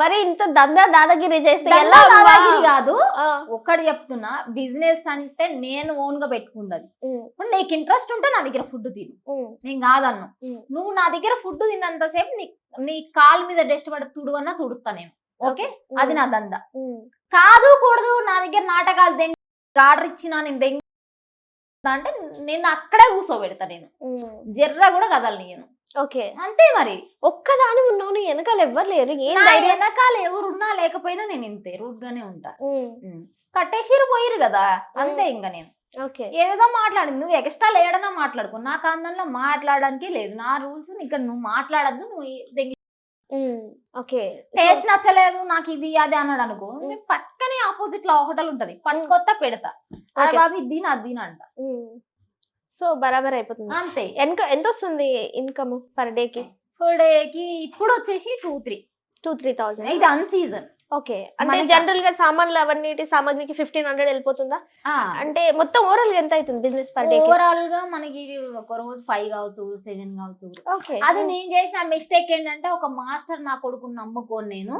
మరి ఇంత దందా దాదాగిరి చేస్తే ఎలా? దాదాగిరి కాదు. ఒక్కటి చెప్తున్నా బిజినెస్ అంటే నేను ఓన్గా పెట్టుకున్నది నీకు ఇంట్రెస్ట్ ఉంటే నా దగ్గర ఫుడ్ తిను. నేను కాదన్ను. నువ్వు నా దగ్గర ఫుడ్ తిన్నంతసేపు నీ నీ కాలు మీద డస్ట్ పడి తుడువన్నా తుడుతా నేను. ఓకే? అది నా దంద. కాదు కూడదు నా దగ్గర నాటకాలు దెంగ ఆర్డర్ ఇచ్చినా నేను దెంగ అంటే నేను అక్కడే కూర్చోబెడతా నేను. జర్ర కూడా కదలను నేను ఓకే. అంతే మరి. ఒక్కదాని ఉన్నావు నీ వెనకాల ఎవ్వరు లేరు. ఏం వెనకాల ఎవరున్నా లేకపోయినా నేను ఇంతే రూట్ గానే ఉంటా కట్టేసిరు పోయిరు కదా. అంతే ఇంకా నేను. ఓకే. ఏదేదో మాట్లాడింది. నువ్వు ఎక్స్ట్రా లేడన్నా మాట్లాడుకో. నా కాందంలో మాట్లాడడానికి లేదు. నా రూల్స్ ఇక్కడ నువ్వు మాట్లాడద్దు నువ్వు ఓకే. టేస్ట్ నచ్చలేదు నాకు ఇది అది అన్నాడు అనుకో. పక్కనే ఆపోజిట్లో హోటల్ ఉంటది. పట్టుకొత్త పెడతా. బాబు ఇది తిను అంట. సో బరాబర్ అయిపోతుంది. అంతే. ఎంత ఎంత వస్తుంది ఇన్కమ్ పర్ డే కి ఫర్కి ఇప్పుడు వచ్చేసి two three. Two three thousand ఇది అన్ సీజన్. ఓకే. అంటే జనరల్గా సామాన్లు అవన్నీ సామాగ్రికి ఫిఫ్టీన్ హండ్రెడ్ వెళ్ళిపోతుందా? అంటే మొత్తం ఓవరాల్ ఎంత అవుతుంది బిజినెస్ పర్ డే ఓవరాల్గా మనకి ఒక రోజు ఫైవ్ కావచ్చు సెవెన్ కావచ్చు. ఓకే. అది నేను చేసిన మిస్టేక్ ఏంటంటే ఒక మాస్టర్ నా కొడుకుని నమ్ముకోని నేను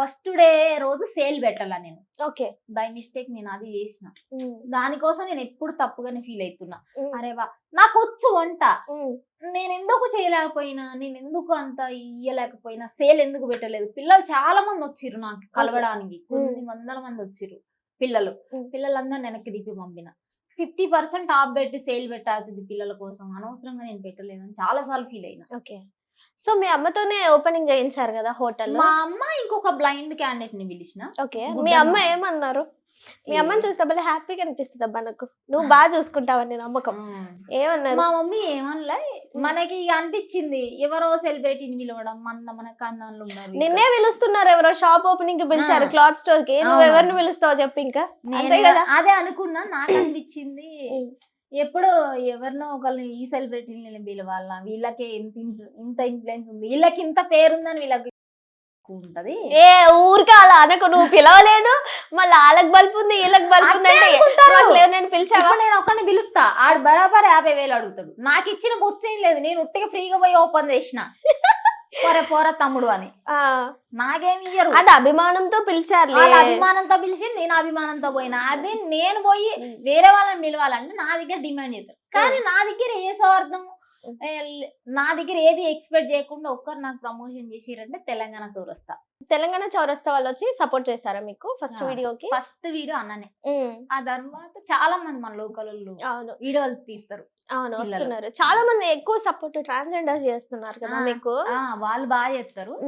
ఫస్ట్ డే రోజు సేల్ పెట్టాల నేను. ఓకే. బై మిస్టేక్ నేను అది చేసిన. దానికోసం నేను ఎప్పుడు తప్పుగానే ఫీల్ అవుతున్నా. అరే వా నాకు వచ్చు వంట. నేను ఎందుకు చేయలేకపోయినా నేను ఎందుకు అంత ఇయ్యలేకపోయినా సేల్ ఎందుకు పెట్టలేదు? పిల్లలు చాలా మంది వచ్చిర్రు నాకు కలవడానికి. కొన్ని వందల మంది వచ్చిర్రు పిల్లలు. పిల్లలందరూ వెనక్కి దిప్పి పంపిన. ఫిఫ్టీ పర్సెంట్ ఆఫ్ పెట్టి సేల్ పెట్టాల్సింది పిల్లల కోసం. అనవసరంగా నేను పెట్టలేదని చాలా సార్లు ఫీల్ అయినా. ఓకే. సో మీ అమ్మతోనే ఓపెనింగ్ చేయించారు కదా హోటల్ మా అమ్మ ఇంకొక బ్లైండ్ క్యాండిడేట్ని పిలిచిన. ఓకే. మీ అమ్మ. ఏమన్నారు? మీ అమ్మని చూస్తే భలే హ్యాపీగా అనిపిస్తుంది అబ్బా నాకు. నువ్వు బాగా చూసుకుంటావని నమ్మకం. ఏమన్నారు? మా మమ్మీ ఏమనలే మనకి అనిపించింది ఎవరో సెలబ్రిటీని పిలవడం మన మన కన్నాళ్ళు ఉన్నారు నిన్నే పిలుస్తున్నారు ఎవరో షాప్ ఓపెనింగ్కి పిలిచారు. క్లాత్ స్టోర్కి. నువ్వు. ఎవరిని పిలుస్తావు చెప్పు ఇంకా. అంతే నేను కదా? అదే అనుకున్నా నాకు అనిపించింది. ఎప్పుడు ఎవరినో ఒకరిని ఈ సెలబ్రిటీని పిలవాల? వీళ్ళకి ఇంత ఇంత ఇన్ఫ్లుయెన్స్ ఉంది? వీళ్ళకి ఇంత పేరుందని వీళ్ళకి ఉంటది ఏ ఊరికే అలా అనకు. నువ్వు పిలవలేదు మళ్ళీ వాళ్ళకి బల్పు ఉంది వీళ్ళకి బల్పు ఉంది అట్టే అంటే అనుకుంటారు. అసలు ఎవరినైనా పిలిచావా? ఇప్పుడు నేను ఒకరిని పిలుస్తా. ఆడు బరాబర్ యాభై వేలు అడుగుతాడు. నాకు ఇచ్చిన బొచ్చేం లేదు. నేను ఉట్టిగా ఫ్రీగా పోయి ఓపెన్ చేసిన. పోరే పోరా తమ్ముడు అని. ఆ, నాకేమి ఇయ్యరు. అది అభిమానంతో పిలిచారు వాళ్ళ అభిమానంతో పిలిచి నేను అభిమానంతో పోయినా. అదే నేను పోయి వేరే వాళ్ళని పిలవాలంటే నా దగ్గర డిమాండ్ చేస్తారు. కానీ నా దగ్గర ఏ స్వార్థం? నా దగ్గర ఏది ఎక్స్పెక్ట్ చేయకుండా ఒక్కరు నాకు ప్రమోషన్ చేసిరంటే తెలంగాణ సౌరస్తా తెలంగాణ చౌరస్తా వాళ్ళు వచ్చి సపోర్ట్ చేశారా మీకు ఫస్ట్. వీడియోకి? ఫస్ట్ వీడియో అన్ననే. ఆ తర్వాత చాలా మంది మన లోకల్ అవును. వీడియోలు తీస్తారు అవును. వస్తున్నారు. చాలా మంది ఎక్కువ సపోర్ట్ ట్రాన్స్జెండర్స్ చేస్తున్నారు కదా. మీకు. వాళ్ళు బాగా చేస్తారు